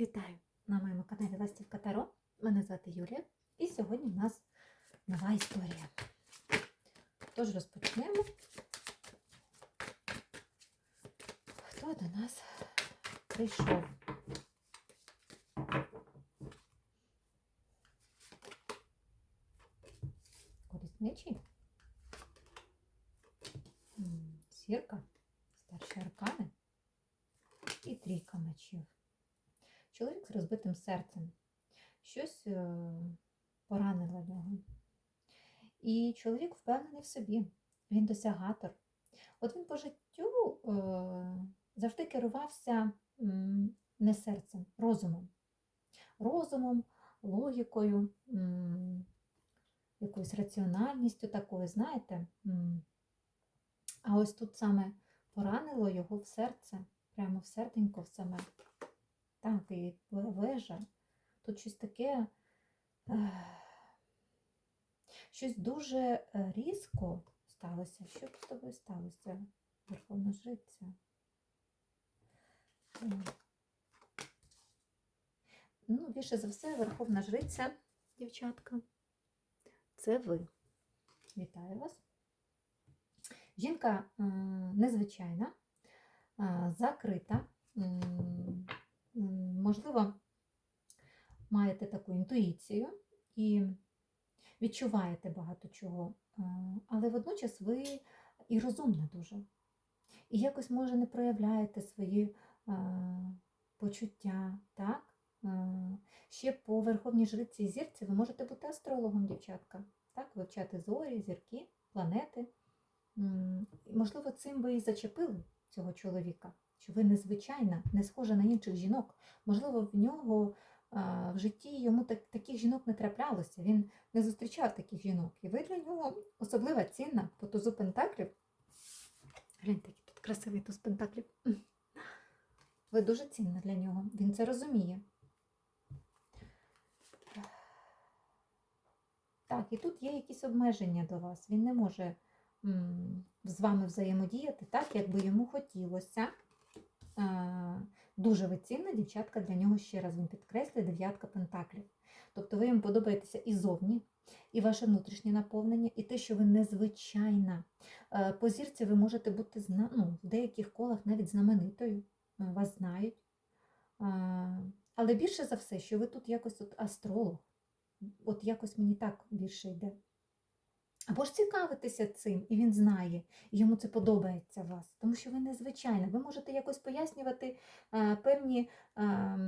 Вітаю на моєму каналі Ластівка Таро. Мене звати Юлія, і сьогодні в нас нова історія. Тож розпочнемо. Хто до нас прийшов? Колісничий? М, Сірка, старші аркани і трійка мечів. Чоловік з розбитим серцем. Щось е, поранило його. І чоловік впевнений в собі. Він досягатор. От він по життю е, завжди керувався не серцем, розумом. Розумом, логікою, якоюсь раціональністю такою, знаєте. А ось тут саме поранило його в серце, прямо в серденько в саме. Так, і вежа. Тут щось таке, ех, щось дуже е, різко сталося. Що б з тобою сталося, Верховна Жриця? Ну, більше за все, Верховна Жриця, дівчатка, це ви. Вітаю вас. Жінка незвичайна, закрита. Можливо, маєте таку інтуїцію і відчуваєте багато чого, але водночас ви і розумна дуже. І якось, може, не проявляєте свої а, почуття, так? А, Ще по Верховній Жриці і зірці ви можете бути астрологом, дівчатка, так? Вивчати зорі, зірки, планети. Можливо, цим ви і зачепили цього чоловіка, що ви незвичайна, не схожа на інших жінок. Можливо, в нього в житті йому так, таких жінок не траплялося, він не зустрічав таких жінок. І ви для нього особлива цінна по тузу Пентаклів. Гляньте, який тут красивий туз Пентаклів. Ви дуже цінна для нього, він це розуміє. Так, і тут є якісь обмеження до вас. Він не може з вами взаємодіяти так, як би йому хотілося. Дуже ви цінна дівчатка для нього ще раз він підкреслює дев'ятка пентаклів. Тобто ви йому подобаєтеся і зовні, і ваше внутрішнє наповнення, і те, що ви незвичайна. Е, По зірці ви можете бути ну, в деяких колах навіть знаменитою, е, вас знають. Е, Але більше за все, що ви тут якось от астролог. От якось мені так більше йде. Або ж цікавитися цим, і він знає, і йому це подобається вас, тому що ви незвичайна. Ви можете якось пояснювати е, певні е,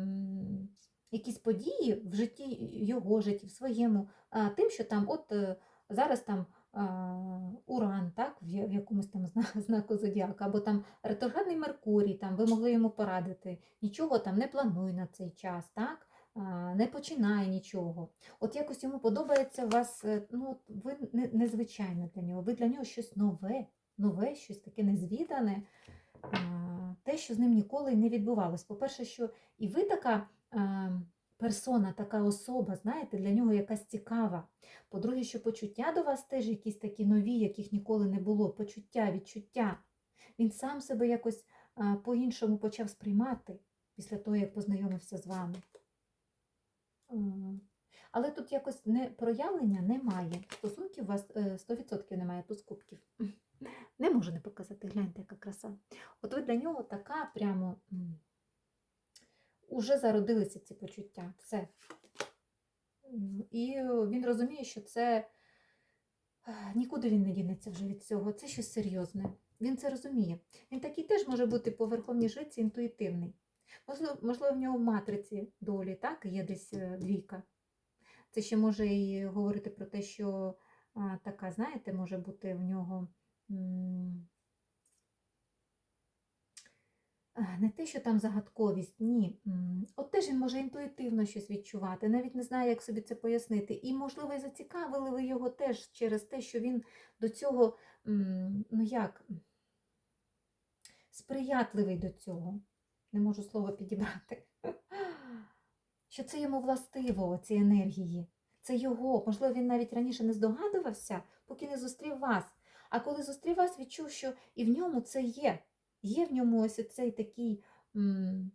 якісь події в житті його житті, в своєму, е, тим, що там, от зараз там е, Уран, так, в якомусь там зна- знаку зодіака, або там ретроградний Меркурій, там ви могли йому порадити, нічого там не плануй на цей час, так? Не починай нічого. От якось йому подобається вас, е, ну, ви не- незвичайне для нього, ви для нього щось нове, нове, щось таке незвідане, те, що з ним ніколи не відбувалось. По-перше, що і ви така персона, така особа, знаєте, для нього якась цікава. По-друге, що почуття до вас теж якісь такі нові, яких ніколи не було. Почуття, відчуття. Він сам себе якось по-іншому почав сприймати після того, як познайомився з вами. Але тут якось не проявлення немає. Стосунків у вас е, 100% немає туз кубків. Не можу не показати, гляньте, яка краса. От ви для нього така прямо уже зародилися ці почуття. Все. І він розуміє, що це е, нікуди він не дінеться вже від цього. Це щось серйозне. Він це розуміє. Він такий теж може бути по верховній інтуїтивний. Можливо, в нього в матриці долі так, є десь е, двійка. Це ще може і говорити про те, що а, така, знаєте, може бути в нього м, не те, що там загадковість, ні. От теж він може інтуїтивно щось відчувати, навіть не знає, як собі це пояснити. І, можливо, і зацікавили ви його теж через те, що він до цього, ну як, сприятливий до цього. Не можу слово підібрати. Що це йому властиво, ці енергії. Це його. Можливо, він навіть раніше не здогадувався, поки не зустрів вас. А коли зустрів вас, відчув, що і в ньому це є. Є в ньому ось цей такий м,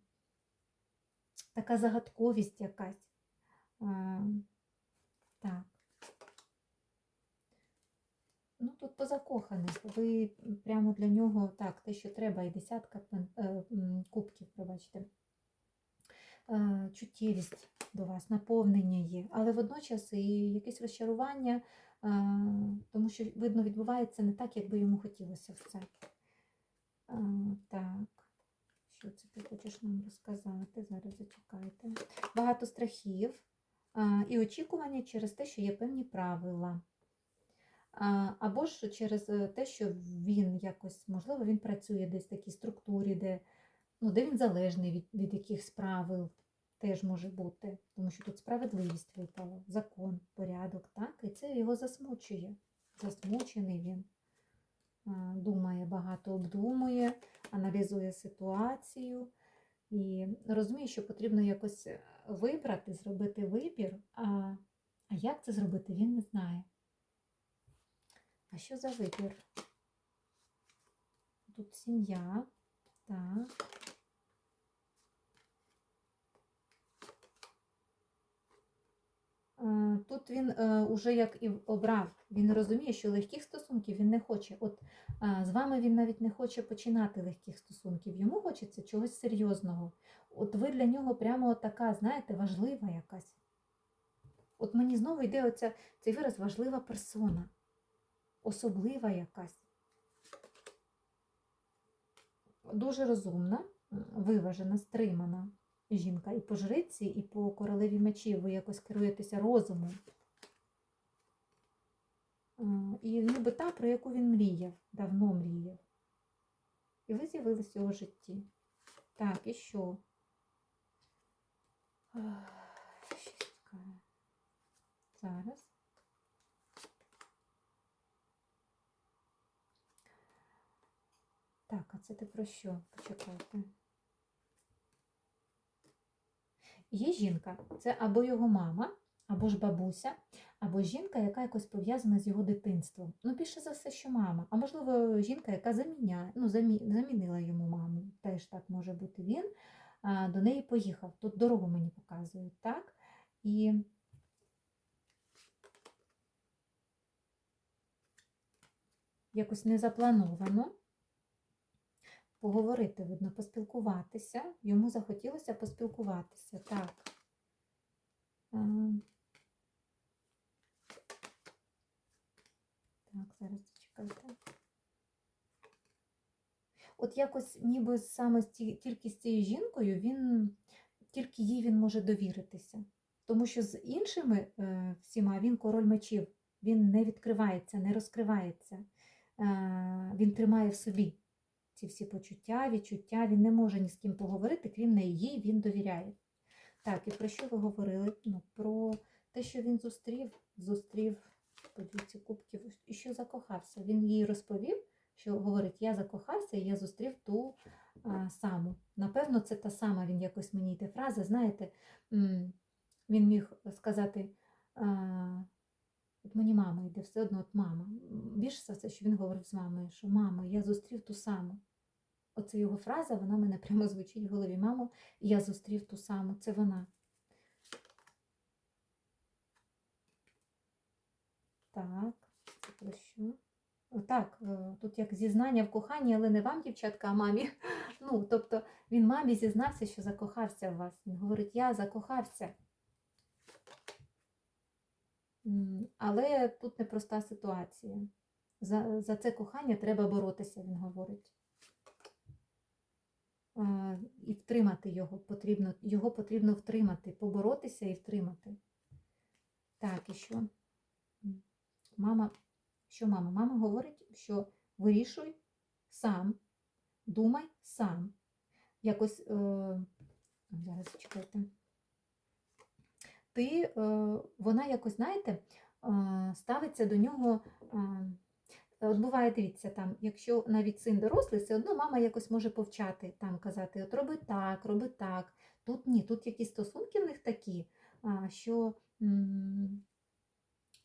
така загадковість якась. А, так. Ну, тут позакоханий. Ви прямо для нього так, те, що треба, і десятка е, кубків, пробачте. Е, Чуттєвість до вас, наповнення є, але водночас і якесь розчарування, е, тому що, видно, відбувається не так, як би йому хотілося все. Так, що це ти хочеш нам розказати? Зараз зачекайте. Багато страхів і очікування через те, що є певні правила. Або ж через е, те, що він якось, можливо, він працює десь в такій структурі, де, ну, де він залежний від, від якихось правил, теж може бути, тому що тут справедливість випала, закон, порядок, так? І це його засмучує. Засмучений він. Думає, багато обдумує, аналізує ситуацію і розуміє, що потрібно якось е, вибрати, зробити вибір. А, а як це зробити, він не знає. А що за вибір? Тут сім'я. Так. Е, Тут він е, уже як і обрав, він розуміє, що легких стосунків він не хоче. От е, з вами він навіть не хоче починати легких стосунків. Йому хочеться чогось серйозного. От ви для нього прямо така, знаєте, важлива якась. От мені знову йде оця, цей вираз важлива персона особлива якась. Дуже розумна, виважена, стримана жінка. І по жриці, і по королеві мечів ви якось керуєтеся розумом. Е, І ніби та, про яку він мріяв, давно мріяв. І ви з'явились в його житті. Так, і що? Зараз. Так, а це ти про що? Почекайте. Є жінка, це або його мама, або ж бабуся, або жінка, яка якось пов'язана з його дитинством. Ну, більше за все, що мама. А можливо, жінка, яка заміняє, ну, замі, замінила йому маму. Теж так може бути він. А, до неї поїхав. Тут дорогу мені показують, так? І якось незаплановано поговорити, видно, поспілкуватися. Йому захотілося поспілкуватися. Так. Так, зараз зачекайте. От якось ніби саме тільки з цією жінкою він, тільки їй він може довіритися. Тому що з іншими е, всіма він король мечів, він не відкривається, не розкривається. Е, він тримає в собі ці всі почуття, відчуття. Він не може ні з ким поговорити, крім неї, їй він довіряє. Так, і про що ви говорили? Ну, про те, що він зустрів, зустрів подивіться кубків, і що закохався. Він їй розповів, що говорить, я закохався і я зустрів ту а, саму. Напевно, це та сама, він якось мені йде фраза, знаєте, він міг сказати, а, от мені мама йде, все одно от мама. Більше за все, що він говорив з мамою, що мама, я зустрів ту саму. Оце його фраза, вона мене прямо звучить в голові. Мамо, я зустрів ту саму, це вона. Так, це про що? Так, тут як зізнання в коханні, але не вам, дівчатка, а мамі. Ну, тобто він мамі зізнався, що закохався в вас. Він говорить, я закохався. Але тут непроста ситуація. За, за це кохання треба боротися, він говорить. Е, І втримати його потрібно, його потрібно втримати, поборотися і втримати. Так, і що? Мама, що мама? Мама говорить, що вирішуй сам, думай сам. Якось, е, зараз чекайте. Ти, е, вона якось, знаєте, е, ставиться до нього. Е, От буває, дивіться, там, якщо навіть син дорослий, все одно мама якось може повчати, там казати, от роби так, роби так. Тут ні, тут якісь стосунки в них такі, що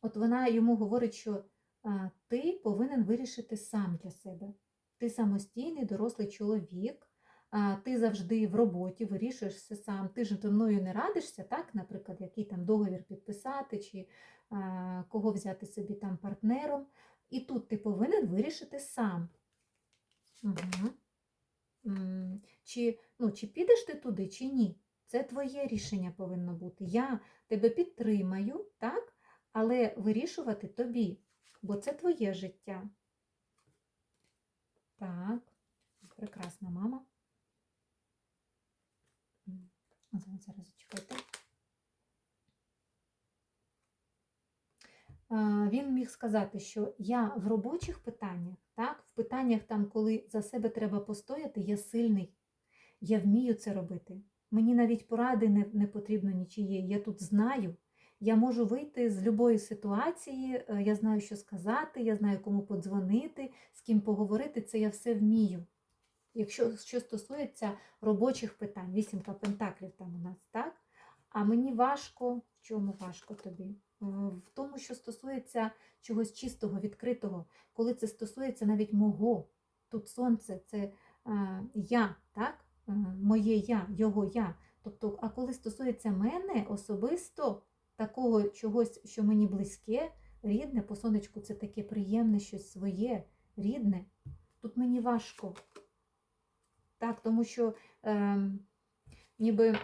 от вона йому говорить, що ти повинен вирішити сам для себе. Ти самостійний, дорослий чоловік, ти завжди в роботі вирішуєш все сам, ти ж зі мною не радишся, так, наприклад, який там договір підписати, чи кого взяти собі там партнером. І тут ти повинен вирішити сам. Угу. Чи, ну, чи підеш ти туди, чи ні. Це твоє рішення повинно бути. Я тебе підтримаю, так? але вирішувати тобі, бо це твоє життя. Так, прекрасна мама. Зараз, зараз зачекайте. А, Він міг сказати, що я в робочих питаннях, так, в питаннях, там, коли за себе треба постояти, я сильний, я вмію це робити. Мені навіть поради не, не потрібно нічиєї. Я тут знаю, я можу вийти з будь-якої ситуації, е, я знаю, що сказати, я знаю, кому подзвонити, з ким поговорити, це я все вмію. Якщо що стосується робочих питань, вісімка пентаклів там у нас, так? А мені важко, чому важко тобі? В тому, що стосується чогось чистого, відкритого, коли це стосується навіть мого. Тут сонце це е, я, так? Е, Моє я, його я. Тобто, а коли стосується мене особисто, такого чогось, що мені близьке, рідне, по сонечку це таке приємне, щось своє, рідне, тут мені важко. Так, тому що е, ніби.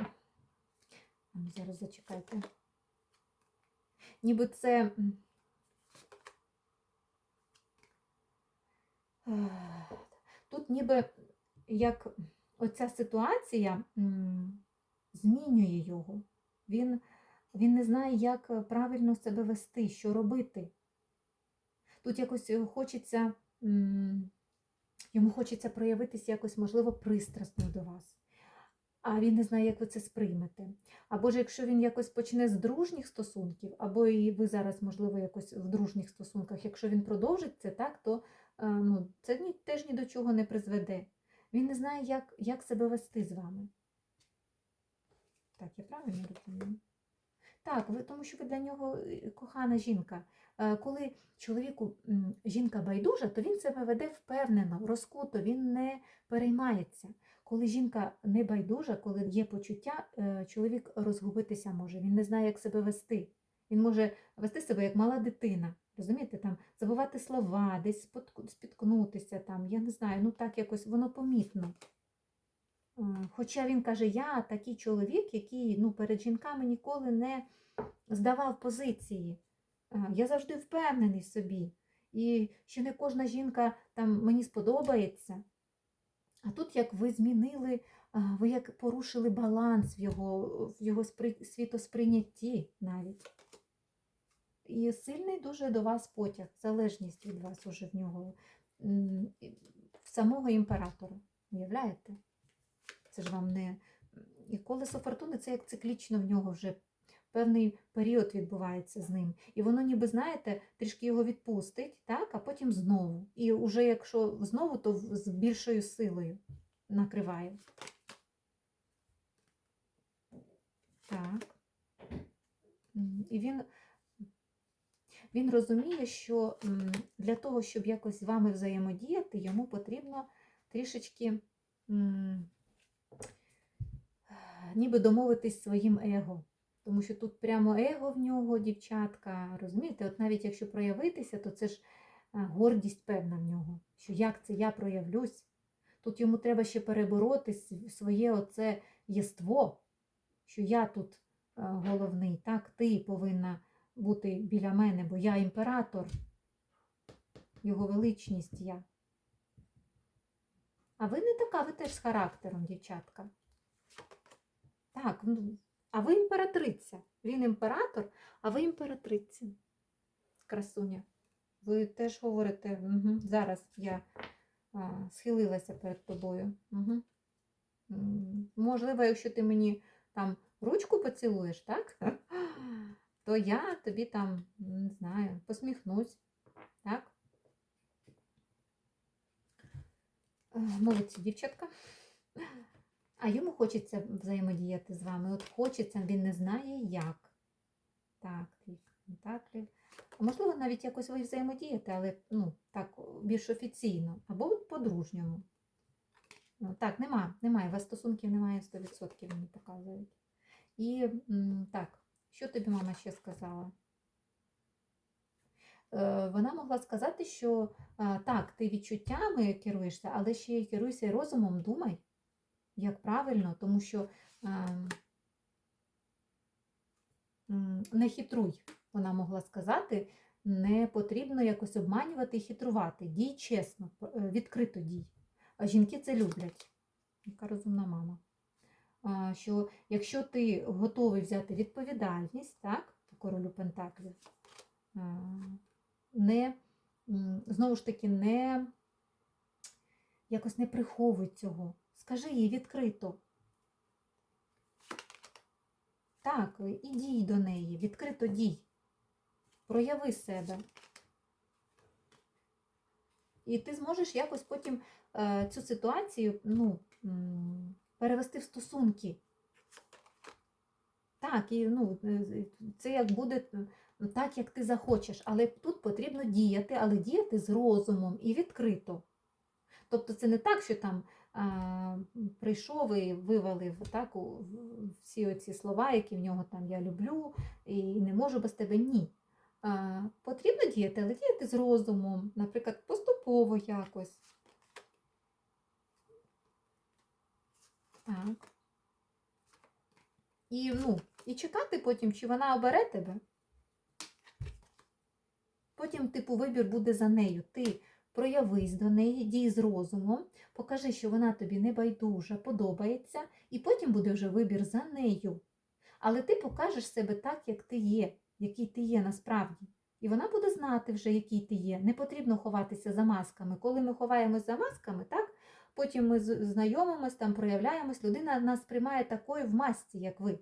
Зараз зачекайте. Ніби це. е, Тут ніби як оця ситуація змінює його. Він, він не знає, як правильно себе вести, що робити. Тут якось хочеться, йому хочеться проявитися якось, можливо, пристрасно до вас. А він не знає, як ви це сприймете. Або ж якщо він якось почне з дружніх стосунків, або і ви зараз, можливо, якось в дружніх стосунках, якщо він продовжить це, так, то е, ну, це ні, теж ні до чого не призведе. Він не знає, як, як себе вести з вами. Так, я правильно розумію? Так, ви, тому що ви для нього е, кохана жінка. Е, Коли чоловіку жінка байдужа, то він себе веде впевнено, розкуто, він не переймається. Коли жінка не байдужа, коли є почуття, е, чоловік розгубитися може. Він не знає, як себе вести. Він може вести себе як мала дитина. Розумієте, там забувати слова, десь спіткнутися, там, я не знаю, ну так якось воно помітно. Е, Хоча він каже, я такий чоловік, який ну, перед жінками ніколи не здавав позиції. Е, Я завжди впевнений в собі. І що не кожна жінка там мені сподобається. А тут як ви змінили, ви як порушили баланс в його, в його спри- світосприйнятті навіть. І сильний дуже до вас потяг, залежність від вас уже в нього, в самого імператора. Уявляєте? Це ж вам не. І колесо фортуни це як циклічно в нього вже певний період відбувається з ним. І воно, ніби, знаєте, трішки його відпустить, так, а потім знову. І вже якщо знову, то з більшою силою накриває. Так. І він, він розуміє, що для того, щоб якось з вами взаємодіяти, йому потрібно трішечки ніби домовитись своїм его. Тому що тут прямо его в нього, дівчатка, розумієте? От навіть якщо проявитися, то це ж е, гордість певна в нього. Що як це я проявлюсь? Тут йому треба ще перебороти св- своє оце єство, що я тут е, головний, так, ти повинна бути біля мене, бо я імператор, його величність я. А ви не така, ви теж з характером, дівчатка. Так, ну, а ви імператриця. Він імператор, а ви імператриця. Красуня. Ви теж говорите, угу, зараз я а, схилилася перед тобою. Угу. Можливо, якщо ти мені там ручку поцілуєш, так? То я тобі там, не знаю, посміхнусь. Так? Е, Молодці, дівчатка. А йому хочеться взаємодіяти з вами. От хочеться, він не знає як. Так, пентаклів. Можливо, навіть якось ви взаємодієте, але ну, так, більш офіційно, або по-дружньому. Ну, Так, нема, немає. У вас стосунків немає 100%, мені показують. І так, що тобі мама ще сказала? Е, Вона могла сказати, що е, так, ти відчуттями керуєшся, але ще й керуйся розумом, думай, як правильно, тому що ем, не хитруй, вона могла сказати, не потрібно якось обманювати і хитрувати. Дій чесно, е, відкрито дій. А жінки це люблять. Яка розумна мама. Що якщо ти готовий взяти відповідальність, так, по королю Пентаклів, а, не, знову ж таки, не якось не приховуй цього. Скажи їй відкрито. Так, і дій до неї, відкрито дій. Прояви себе. І ти зможеш якось потім е, цю ситуацію ну, перевести в стосунки. Так, і ну, е, це як буде так, як ти захочеш. Але тут потрібно діяти, але діяти з розумом і відкрито. Тобто це не так, що там прийшов і вивалив так, всі оці слова, які в нього там я люблю і не можу без тебе. Ні. Потрібно діяти, але діяти з розумом, наприклад, поступово якось. Так. І, ну, і чекати потім, чи вона обере тебе. Потім, типу, вибір буде за нею. Ти проявись до неї, дій з розумом, покажи, що вона тобі не байдужа, подобається, і потім буде вже вибір за нею. Але ти покажеш себе так, як ти є, який ти є насправді. І вона буде знати вже, який ти є. Не потрібно ховатися за масками. Коли ми ховаємось за масками, так, потім ми знайомимось, там проявляємось, людина нас приймає такою в масці, як ви.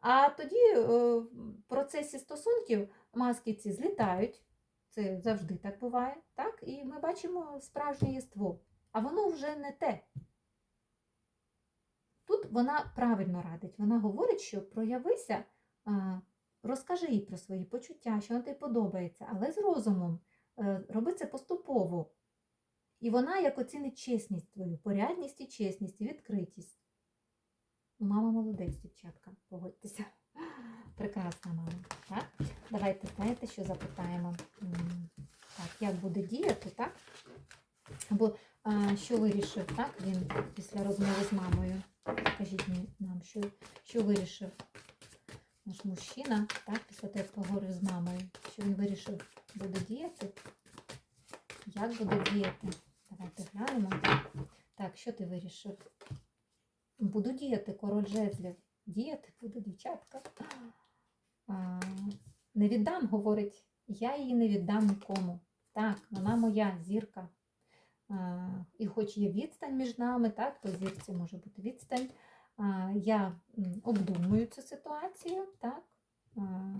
А тоді е, в процесі стосунків маски ці злітають. Це завжди так буває, так? І ми бачимо справжнє єство. А воно вже не те. Тут вона правильно радить. Вона говорить, що проявися, розкажи їй про свої почуття, що вона тобі подобається, але з розумом. Е, Роби це поступово. І вона як оцінить чесність твою, порядність і чесність, і відкритість. Мама молодець, дівчатка, погодьтеся. Прекрасна мама. Так? Давайте, знаєте, що запитаємо. Так, як буде діяти, так? Або а, що вирішив, так? Він після розмови з мамою. Скажіть нам, що, що вирішив наш мужчина, так, після того, як поговорив з мамою, що він вирішив буде діяти? Як буде діяти? Давайте глянемо. Так, що ти вирішив? Буду діяти, король жезлів. Діяти буду, дівчатка. А, не віддам, говорить, я її не віддам нікому. Так, вона моя зірка. А, і хоч є відстань між нами, так, то зірці може бути відстань. А, я обдумую цю ситуацію, так. А,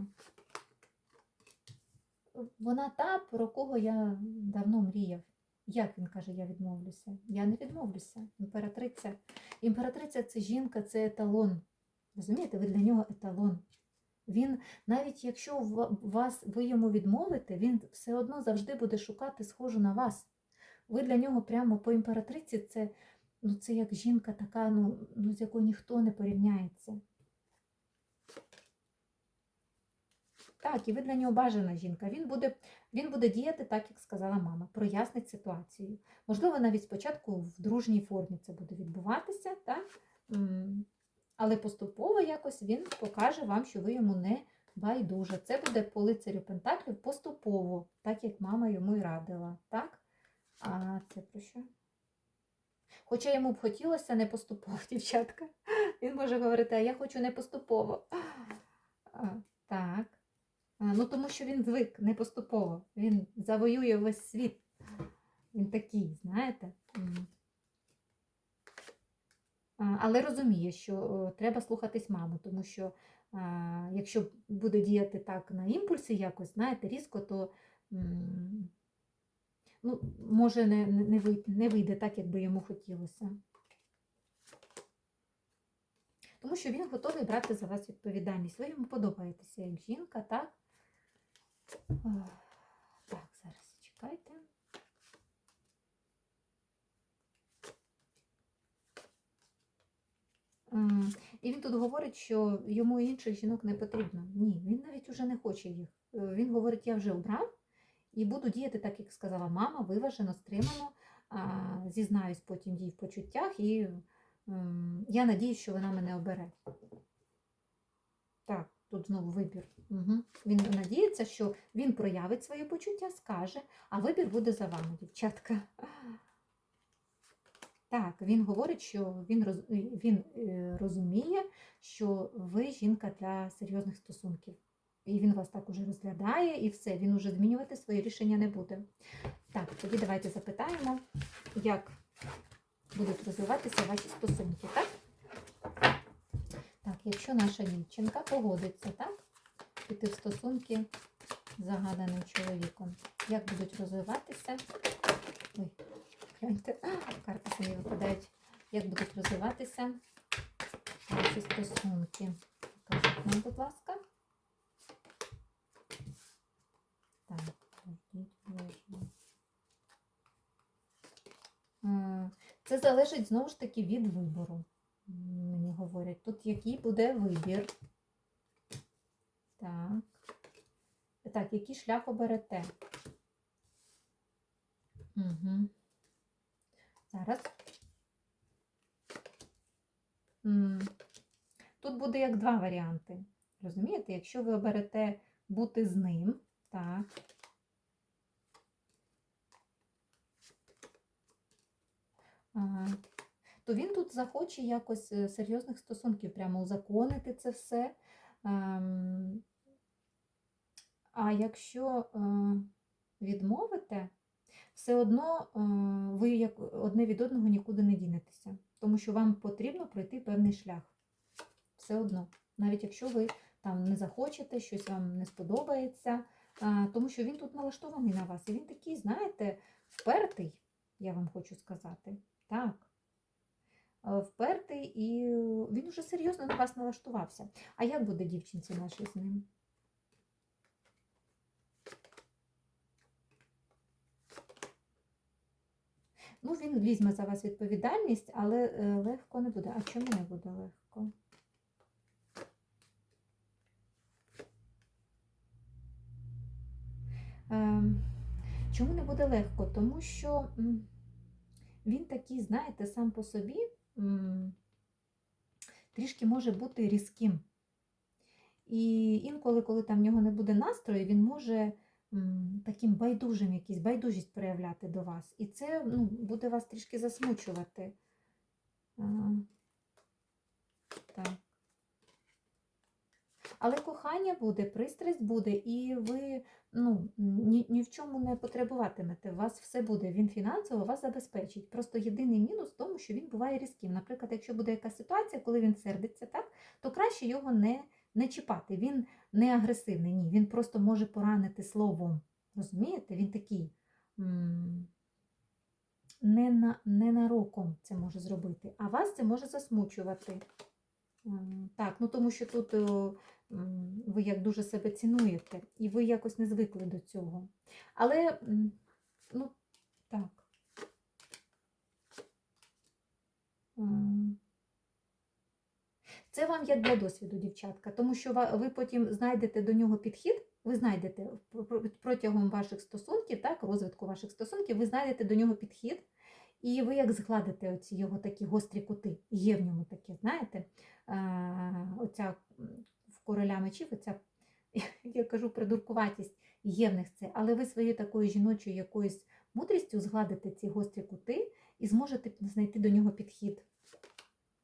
вона та, про кого я давно мріяв. Як він каже, я відмовлюся? Я не відмовлюся. Імператриця. Імператриця це жінка, це еталон. Розумієте, ви для нього еталон. Він, навіть якщо вас, ви йому відмовите, він все одно завжди буде шукати схожу на вас. Ви для нього прямо по імператриці це, ну, це як жінка така, ну, ну, з якою ніхто не порівняється. Так, і ви для нього бажана жінка. Він буде, він буде діяти так, як сказала мама, прояснить ситуацію. Можливо, навіть спочатку в дружній формі це буде відбуватися, так? Але поступово якось він покаже вам, що ви йому не байдуже. Це буде по лицарю Пентаклів поступово, так як мама йому й радила. Так? А це про що? Хоча йому б хотілося не поступово, дівчатка. Він може говорити, а я хочу не поступово. А, так. А, ну, тому що він звик не поступово. Він завоює весь світ. Він такий, знаєте. Але розуміє, що треба слухатись маму, тому що якщо буде діяти так на імпульси якось, знаєте, різко, то ну, може не, не, не вийде так, як би йому хотілося. Тому що він готовий брати за вас відповідальність. Ви йому подобаєтеся як жінка, так? Так, зараз чекайте. М, І він тут говорить, що йому інших жінок не потрібно. Ні, він навіть уже не хоче їх. Е, Він говорить, я вже обрав і буду діяти так, як сказала мама, виважено, стримано, зізнаюсь потім їй в почуттях, і я надіюсь, що вона мене обере. Так, тут знову вибір. Угу. Він надіється, що він проявить своє почуття, скаже, а вибір буде за вами, дівчатка. Так, він говорить, що він, роз... він е, розуміє, що ви жінка для серйозних стосунків. І він вас так уже розглядає, і все, він уже змінювати своє рішення не буде. Так, тоді давайте запитаємо, як будуть розвиватися ваші стосунки, так? Так, якщо наша дівчинка погодиться, так? Піти в стосунки з загаданим чоловіком. Як будуть розвиватися? Ой, гляньте, карти самі випадають. Як будуть розвиватися ваші стосунки? Кажіть нам, будь ласка. Це залежить знову ж таки від вибору. Мені говорять, тут який буде вибір. Так. Так, який шлях оберете? Угу. Зараз. Тут буде як два варіанти. Розумієте? Якщо ви оберете бути з ним, так. То він тут захоче якось е, серйозних стосунків, прямо узаконити це все. Ем, А якщо е, відмовите, все одно е, ви як одне від одного нікуди не дінетеся, тому що вам потрібно пройти певний шлях. Все одно, навіть якщо ви там не захочете, щось вам не сподобається, тому що він тут налаштований на вас. І він такий, знаєте, впертий, я вам хочу сказати. Так. Е, Впертий, і він уже серйозно на вас налаштувався. А як буде дівчинці нашій з ним? Ну, він візьме за вас відповідальність, але е, легко не буде. А чому не буде легко? Ем, Чому не буде легко? Тому що він такий, знаєте, сам по собі трішки може бути різким. І інколи, коли там в нього не буде настрою, він може таким байдужим якийсь байдужість проявляти до вас. І це ну, буде вас трішки засмучувати. Так. Але кохання буде, пристрасть буде, і ви ну, ні, ні в чому не потребуватимете. У вас все буде. Він фінансово вас забезпечить. Просто єдиний мінус в тому, що він буває різким. Наприклад, якщо буде якась ситуація, коли він сердиться, так, то краще його не, не чіпати. Він не агресивний, ні. Він просто може поранити словом. Розумієте? Він такий. Не на, ненароком це може зробити, а вас це може засмучувати. Так, ну тому що тут ви як дуже себе цінуєте, і ви якось не звикли до цього. Але, ну, так. Це вам як для досвіду, дівчатка, тому що ви потім знайдете до нього підхід, ви знайдете пр- пр- протягом ваших стосунків, так, розвитку ваших стосунків, ви знайдете до нього підхід, і ви як згладите оці його такі гострі кути. Є в ньому таке, знаєте, оця в короля мечів, оця, я кажу, придуркуватість є в них це, але ви своєю такою жіночою якоюсь мудрістю згладите ці гострі кути і зможете знайти до нього підхід.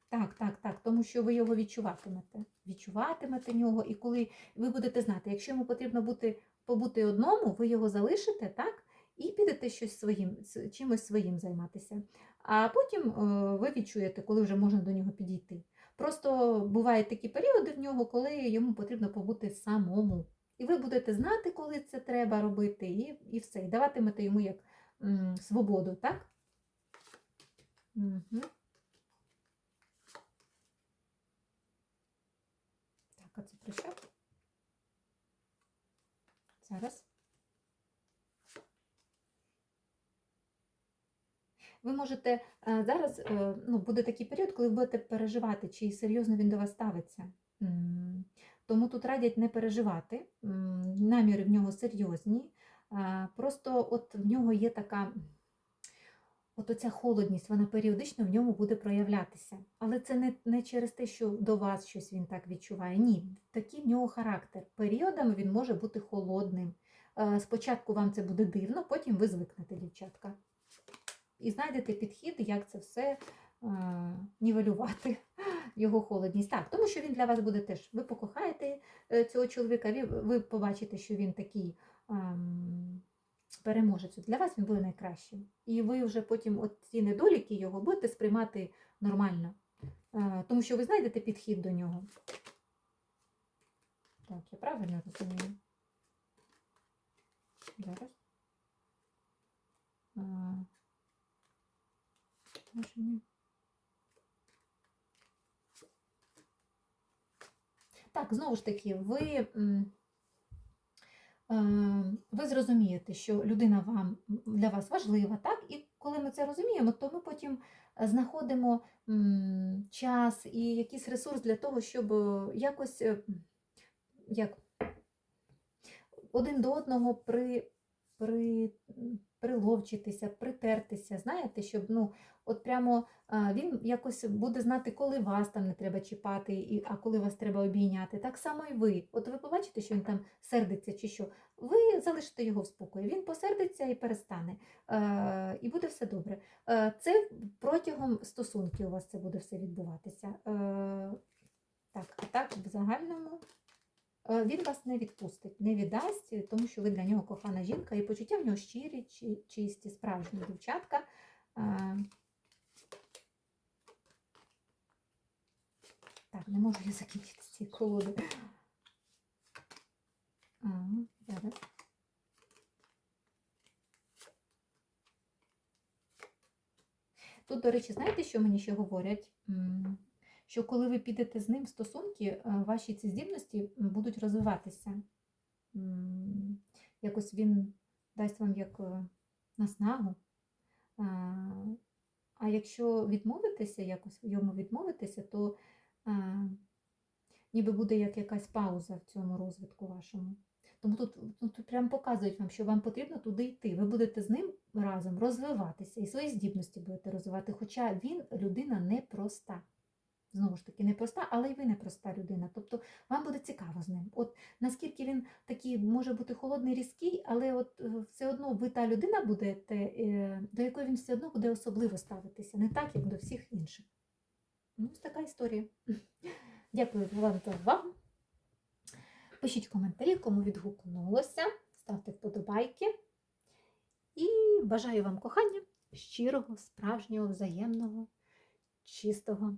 Так, так, так, тому що ви його відчуватимете. Відчуватимете нього, і коли ви будете знати, якщо йому потрібно бути, побути одному, ви його залишите, так? І підете щось своїм, чимось своїм займатися. А потім е, ви відчуєте, коли вже можна до нього підійти. Просто бувають такі періоди в нього, коли йому потрібно побути самому. І ви будете знати, коли це треба робити, і, і все. І даватимете йому як м, свободу, так? Угу. Так, а це про? Зараз. Ви можете е, зараз е, ну, буде такий період, коли ви будете переживати, чи серйозно він до вас ставиться. Тому тут радять не переживати. Наміри в нього серйозні. Е, Просто от в нього є така. От оця холодність, вона періодично в ньому буде проявлятися. Але це не, не через те, що до вас щось він так відчуває. Ні, такий в нього характер. Періодами він може бути холодним. Е, Спочатку вам це буде дивно, потім ви звикнете, дівчатка. І знайдете підхід, як це все е, нівелювати, його холодність. Так, тому що він для вас буде теж. Ви покохаєте е, цього чоловіка, ви, ви побачите, що він такий. Ем, переможець. Для вас він буде найкращим. І ви вже потім от ці недоліки його будете сприймати нормально. Е, Тому що ви знайдете підхід до нього. Так, я правильно розумію? Зараз. А, ні. Так, знову ж таки, ви. М, е, ви зрозумієте, що людина вам для вас важлива, так? І коли ми це розуміємо, то ми потім е, знаходимо час і якийсь ресурс для того, щоб е, якось е, як, один до одного при, при, приловчитися, притертися, знаєте, щоб ну, от прямо він якось буде знати, коли вас там не треба чіпати, а коли вас треба обійняти. Так само і ви. От ви побачите, що він там сердиться чи що. Ви залишите його в спокої. Він посердиться і перестане. І буде все добре. Це протягом стосунків у вас це буде все відбуватися. Так, а так, в загальному. Е, Він вас не відпустить, не віддасть, тому що ви для нього кохана жінка, і почуття в нього щирі, чисті, справжні дівчатка. Е, Так, не можу я закінчити цієї колоди. Тут, до речі, знаєте, що мені ще говорять? Що коли ви підете з ним в стосунки, е, ваші ці здібності будуть розвиватися. Якось він дасть вам як е, наснагу. А, якщо відмовитися, якось йому відмовитися, то а, ніби буде як якась пауза в цьому розвитку вашому. Тому тут, ну, тут прям показують вам, що вам потрібно туди йти. Ви будете з ним разом розвиватися і свої здібності будете розвивати. Хоча він людина непроста. Знову ж таки, непроста, але й ви непроста людина. Тобто вам буде цікаво з ним. От наскільки він такий може бути холодний, різкий, але от е, все одно ви та людина будете, е, до якої він все одно буде особливо ставитися, не так, як до всіх інших. Ну, ось така історія. Дякую вам за увагу. Пишіть коментарі, кому відгукнулося, ставте вподобайки. І бажаю вам кохання щирого, справжнього, взаємного, чистого,